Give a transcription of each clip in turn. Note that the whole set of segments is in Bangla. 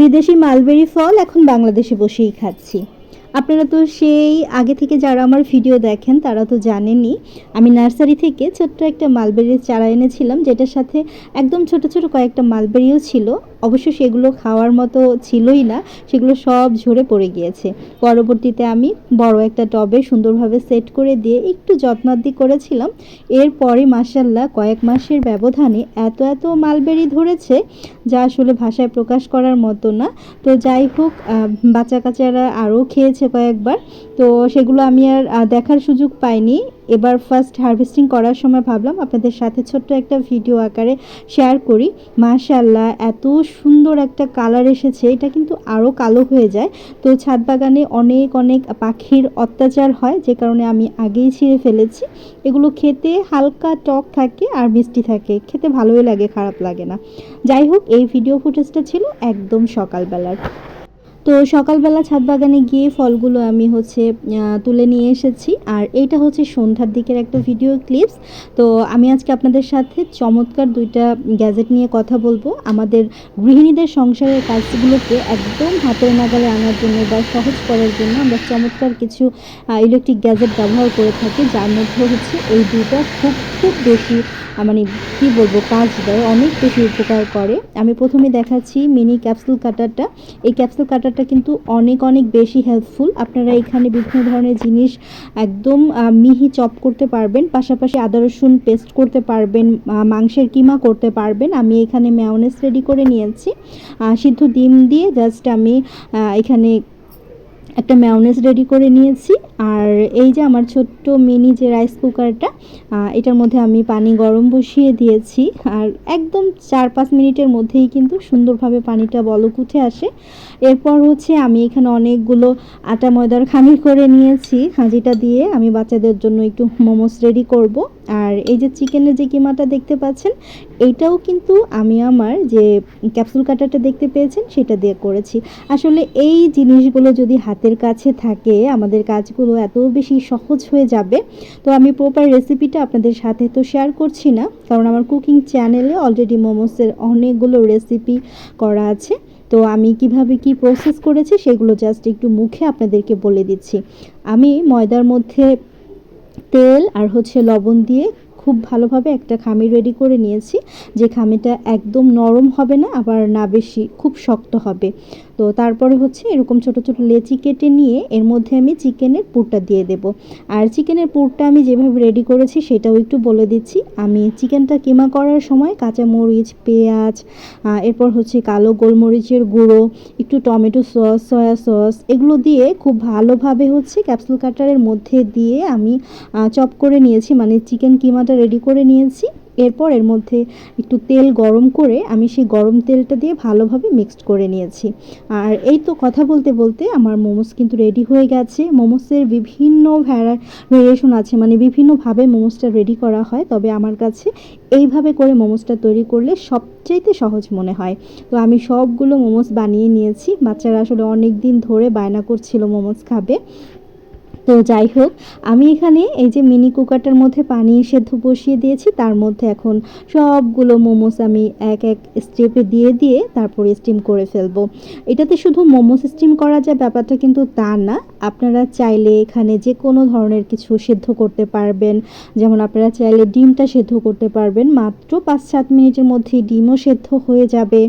বিদেশি মালবেরি ফল এখন বাংলাদেশে বসেই খাচ্ছি। আপনারা তো সেই আগে থেকে যারা আমার ভিডিও দেখেন, তারা তো জানেনই, আমি নার্সারি থেকে ছোট্ট একটা মালবেরির চারা এনেছিলাম, যেটার সাথে একদম ছোট ছোট কয়েকটা মালবেরিও ছিল। অবশ্য সেগুলো খাওয়ার মতো ছিলই না, সেগুলো সব ঝরে পড়ে গিয়েছে। পরবর্তীতে আমি বড় একটা টবে সুন্দরভাবে সেট করে দিয়ে একটু যত্নাদি করেছিলাম। এরপরে মাসাল্লাহ কয়েক মাসের ব্যবধানে এত এত মালবেরি ধরেছে যা আসলে ভাষায় প্রকাশ করার মতো না। তো যাই হোক বাচ্চা কাচ্চারা আরও খেয়েছে কয়েকবার। তো সেগুলো আমি আর দেখার সুযোগ পাইনি। এবার ফার্স্ট হারভেস্টিং করার সময় ভাবলাম আপনাদের সাথে ছোট্ট একটা ভিডিও আকারে শেয়ার করি। মাশাল্লাহ এত সুন্দর একটা কালার এসেছে। এটা কিন্তু আরও কালো হয়ে যায়। তো ছাদ বাগানে অনেক অনেক পাখির অত্যাচার হয়, যে কারণে আমি আগেই ছিঁড়ে ফেলেছি। এগুলো খেতে হালকা টক থাকে আর মিষ্টি থাকে। খেতে ভালোই লাগে, খারাপ লাগে না। যাই হোক, এই ভিডিও ফুটেজটা ছিল একদম সকালবেলার। তো সকালবেলা ছাদ বাগানে গিয়ে ফলগুলো আমি হচ্ছে তুলে নিয়ে এসেছি। আর এইটা হচ্ছে সন্ধ্যার দিকের একটা ভিডিও ক্লিপস তো আমি আজকে আপনাদের সাথে চমৎকার দুইটা গ্যাজেট নিয়ে কথা বলব। আমাদের গৃহিণীদের সংসারের কাজগুলোকে একদম হাতের নাগালে আনার জন্য বা সহজ করার জন্য আমরা চমৎকার কিছু ইলেকট্রিক গ্যাজেট ব্যবহার করে থাকি। যার মধ্যে হচ্ছে এই দুইটা খুব খুব বেশি মানে কি বলব, কাজ দেয়, অনেক বেশি উপকার করে। আমি প্রথমে দেখাচ্ছি মিনি ক্যাপসুল কাটারটা এই ক্যাপসুল কাটারটা কিন্তু অনেক অনেক বেশি হেল্পফুল আপনারা এখানে বিভিন্ন ধরনের জিনিস একদম মিহি চপ করতে পারবেন, পাশাপাশি আদা, রসুন পেস্ট করতে পারবেন মাংসের কিমা করতে পারবেন। আমি এখানে ম্যাওনেস রেডি করে নিয়েছি। সিদ্ধ ডিম দিয়ে জাস্ট আমি এখানে একটা ম্যাওনেজ রেডি করে নিয়েছি। আর এই যে আমার ছোট্ট মিনি যে রাইস কুকারটা এটার মধ্যে আমি পানি গরম বসিয়ে দিয়েছি। আর একদম চার পাঁচ মিনিটের মধ্যেই কিন্তু সুন্দরভাবে পানিটা বলক উঠে আসে। এরপর হচ্ছে আমি এখানে অনেকগুলো আটা ময়দার খামির করে নিয়েছি। হাঁজিটা দিয়ে আমি বাচ্চাদের জন্য একটু মোমোস রেডি করব। আর এই যে চিকেনের যে কিমাটা দেখতে পাচ্ছেন এইটাও কিন্তু আমি আমার যে ক্যাপসুল কাটারটা দেখতে পেয়েছেন, সেটা দিয়ে করেছি। আসলে এই জিনিসগুলো যদি হাতের কাছে থাকে, আমাদের কাজগুলো এত বেশি সহজ হয়ে যাবে। তো আমি প্রপার রেসিপিটা আপনাদের সাথে তো শেয়ার করছি না, কারণ আমার কুকিং চ্যানেলে অলরেডি মোমোসের অনেকগুলো রেসিপি করা আছে। তো আমি কীভাবে কি প্রসেস করেছি সেগুলো জাস্ট একটু মুখে আপনাদেরকে বলে দিচ্ছি। আমি ময়দার মধ্যে তেল আর হচ্ছে লবণ দিয়ে খুব ভালোভাবে একটা খামি রেডি করে নিয়েছি। যে খামিটা একদম নরম হবে না, আবার না বেশি, খুব শক্ত হবে। তো তারপরে হচ্ছে এরকম ছোট ছোট লেচি কেটে নিয়ে এর মধ্যে আমি চিকেনের পুরটা দিয়ে দেব। আর চিকেনের পুরটা আমি যেভাবে রেডি করেছি সেটাও একটু বলে দিচ্ছি। আমি চিকেনটা কিমা করার সময় কাঁচা মরিচ পেঁয়াজ এরপর হচ্ছে কালো গোলমরিচের গুঁড়ো, একটু টমেটো সস, সয়া সস এগুলো দিয়ে খুব ভালোভাবে হচ্ছে ক্যাপসুল কাটারের মধ্যে দিয়ে আমি চপ করে নিয়েছি। মানে চিকেন কিমাটা রেডি করে নিয়েছি। এরপর এর মধ্যে একটু তেল গরম করে আমি সেই গরম তেলটা দিয়ে ভালোভাবে মিক্সড করে নিয়েছি। আর এই তো কথা বলতে বলতে আমার মোমোস কিন্তু রেডি হয়ে গেছে। মোমোসের বিভিন্ন ভ্যারা ভেরিয়েশন আছে মানে বিভিন্নভাবে মোমোসটা রেডি করা হয়। তবে আমার কাছে এইভাবে করে মোমোসটা তৈরি করলে সবচাইতে সহজ মনে হয়। তো আমি সবগুলো মোমোস বানিয়ে নিয়েছি। বাচ্চারা আসলে অনেক দিন ধরে বায়না করছিল মোমোস খাবে। তো যাই হোক, আমি এখানে এই যে মিনি কুকারটার মধ্যে পানি সেদ্ধ বসিয়ে দিয়েছি, তার মধ্যে এখন সবগুলো মোমোস আমি এক এক স্টেপে দিয়ে দিয়ে তারপরে স্টিম করে ফেলব। এটাতে শুধু মোমোস স্টিম করা যায়, ব্যাপারটা কিন্তু তা না। আপনারা চাইলে এখানে যে কোনো ধরনের কিছু সেদ্ধ করতে পারবেন। যেমন আপনারা চাইলে ডিমটা সেদ্ধ করতে পারবেন, মাত্র পাঁচ সাত মিনিটের মধ্যেই ডিমও সেদ্ধ হয়ে যাবে।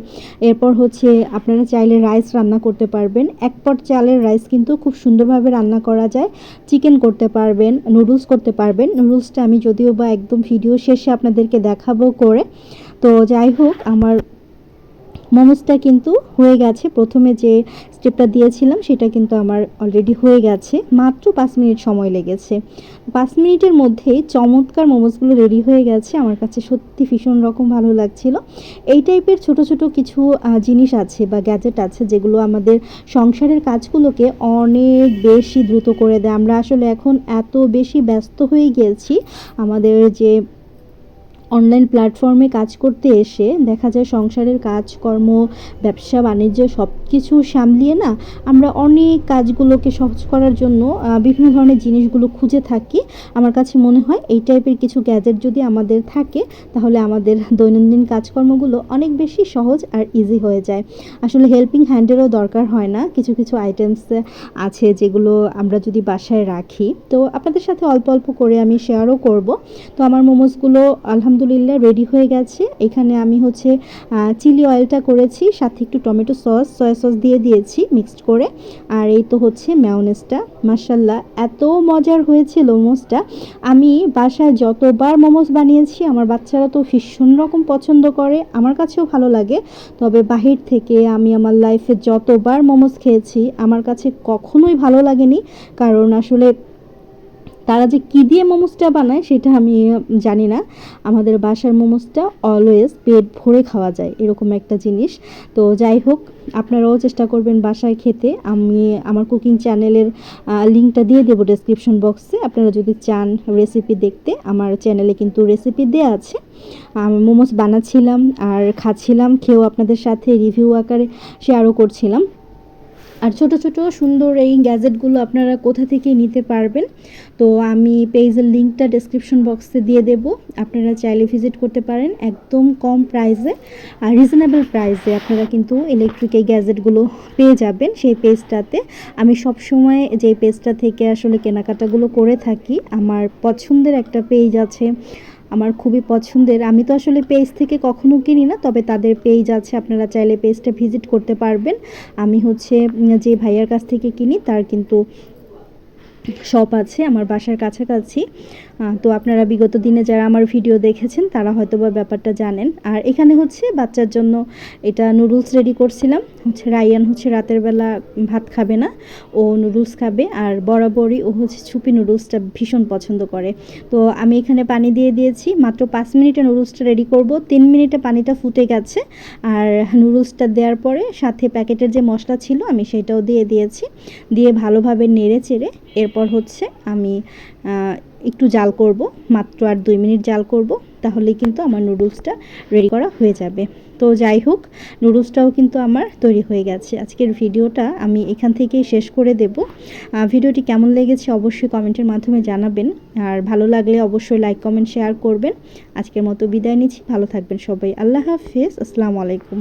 এরপর হচ্ছে আপনারা চাইলে রাইস রান্না করতে পারবেন। এক পট চালের রাইস কিন্তু খুব সুন্দরভাবে রান্না করা যায়। চিকেন করতে পারবেন, নুডলস করতে পারবেন। নুডলসটা আমি যদিও বা একদম ভিডিও শেষে আপনাদেরকে দেখাবো করে। তো যাই হোক, আমার মোমোসটা কিন্তু হয়ে গেছে। প্রথমে যে স্টেপটা দিয়েছিলাম, সেটা কিন্তু আমার অলরেডি হয়ে গেছে। মাত্র পাঁচ মিনিট সময় লেগেছে। পাঁচ মিনিটের মধ্যেই চমৎকার মোমোসগুলো রেডি হয়ে গেছে। আমার কাছে সত্যি ভীষণ রকম ভালো লাগছিল। এই টাইপের ছোট ছোট কিছু জিনিস আছে বা গ্যাজেট আছে, যেগুলো আমাদের সংসারের কাজগুলোকে অনেক বেশি দ্রুত করে দেয়। আমরা আসলে এখন এত বেশি ব্যস্ত হয়ে গিয়েছি। আমাদের যে অনলাইন প্ল্যাটফর্মে কাজ করতে এসে দেখা যায় সংসারের কাজকর্ম, ব্যবসা, বাণিজ্য সব কিছু সামলিয়ে না আমরা অনেক কাজগুলোকে সহজ করার জন্য বিভিন্ন ধরনের জিনিসগুলো খুঁজে থাকি। আমার কাছে মনে হয় এই টাইপের কিছু গ্যাজেট যদি আমাদের থাকে, তাহলে আমাদের দৈনন্দিন কাজকর্মগুলো অনেক বেশি সহজ আর ইজি হয়ে যায়। আসলে হেল্পিং হ্যান্ডেরও দরকার হয় না, কিছু কিছু আইটেমস আছে যেগুলো আমরা যদি বাসায় রাখি। তো আপনাদের সাথে অল্প অল্প করে আমি শেয়ারও করব। তো আমার মোমোসগুলো আলহামদুলিল্লাহ রেডি হয়ে গেছে। এখানে আমি হচ্ছে চিলি অয়েলটা করেছি, সাথে একটু টমেটো সস সয়া সস দিয়ে দিয়েছি মিক্সড করে। আর এই তো হচ্ছে ম্যাওনেসটা মার্শাল্লাহ এত মজার হয়েছিল মোমোসটা আমি বাসায় যতবার মোমোস বানিয়েছি, আমার বাচ্চারা তো ভীষণ রকম পছন্দ করে, আমার কাছেও ভালো লাগে। তবে বাহির থেকে আমি আমার লাইফে যতবার মোমোস খেয়েছি, আমার কাছে কখনোই ভালো লাগেনি। কারণ আসলে তারা যে কী দিয়ে মোমোসটা বানায় সেটা আমি জানি না। আমাদের বাসার মোমোসটা অলওয়েজ পেট ভরে খাওয়া যায়, এরকম একটা জিনিস। তো যাই হোক, আপনারাও চেষ্টা করবেন বাসায় খেতে। আমি আমার কুকিং চ্যানেলের লিঙ্কটা দিয়ে দেবো ডেসক্রিপশন বক্সে আপনারা যদি চান রেসিপি দেখতে, আমার চ্যানেলে কিন্তু রেসিপি দেওয়া আছে। আমি মোমোস বানাচ্ছিলাম আর খাচ্ছিলাম, খেয়েও আপনাদের সাথে রিভিউ আকারে শেয়ারও করছিলাম। আর ছোট ছোট সুন্দর এই গ্যাজেটগুলো আপনারা কোথা থেকে নিতে পারবেন, তো আমি পেজের লিঙ্কটা ডেসক্রিপশন বক্সে দিয়ে দেব, আপনারা চাইলে ভিজিট করতে পারেন একদম কম প্রাইসে আর রিজনেবল প্রাইসে আপনারা কিন্তু ইলেকট্রিক এই গ্যাজেটগুলো পেয়ে যাবেন সেই পেজটাতে। আমি সব সময় যে পেজটা থেকে আসলে কেনাকাটাগুলো করে থাকি, আমার পছন্দের একটা পেজ আছে আমার খুবই পছন্দের। আমি তো আসলে পেজ থেকে কখনো কিনি না, তবে তাদের পেজ আছে, আপনারা চাইলে পেজটা ভিজিট করতে পারবেন। আমি হচ্ছে যে ভাইয়ার কাছ থেকে কিনি, তার কিন্তু শপ আছে, আমার বাসার কাছাকাছি। তো আপনারা বিগত দিনে যারা আমার ভিডিও দেখেছেন, তারা হয়তো বা ব্যাপারটা জানেন। আর এখানে হচ্ছে বাচ্চার জন্য এটা নুডলস রেডি করছিলাম। হচ্ছে রায়ান হচ্ছে রাতের বেলা ভাত খাবে না, ও নুডলস খাবে। আর বরাবরই ও হচ্ছে ছুপি নুডলসটা ভীষণ পছন্দ করে। তো আমি এখানে পানি দিয়ে দিয়েছি, মাত্র পাঁচ মিনিটে নুডলসটা রেডি করব। তিন মিনিটে পানিটা ফুটে গেছে। আর নুডলসটা দেওয়ার পরে সাথে প্যাকেটের যে মশলা ছিল, আমি সেটাও দিয়ে দিয়েছি। দিয়ে ভালোভাবে নেড়ে চেড়ে এরপর হচ্ছে আমি একটু জাল করব, মাত্র আর দুই মিনিট জাল করব, তাহলেই কিন্তু আমার নুডলসটা রেডি করা হয়ে যাবে। তো যাই হোক, নুডলসটাও কিন্তু আমার তৈরি হয়ে গেছে। আজকের ভিডিওটা আমি এখান থেকেই শেষ করে দেব। ভিডিওটি কেমন লেগেছে অবশ্যই কমেন্টের মাধ্যমে জানাবেন। আর ভালো লাগলে অবশ্যই লাইক, কমেন্ট, শেয়ার করবেন। আজকের মতো বিদায় নিচ্ছি। ভালো থাকবেন সবাই। আল্লাহ হাফিজ। আসসালামু আলাইকুম।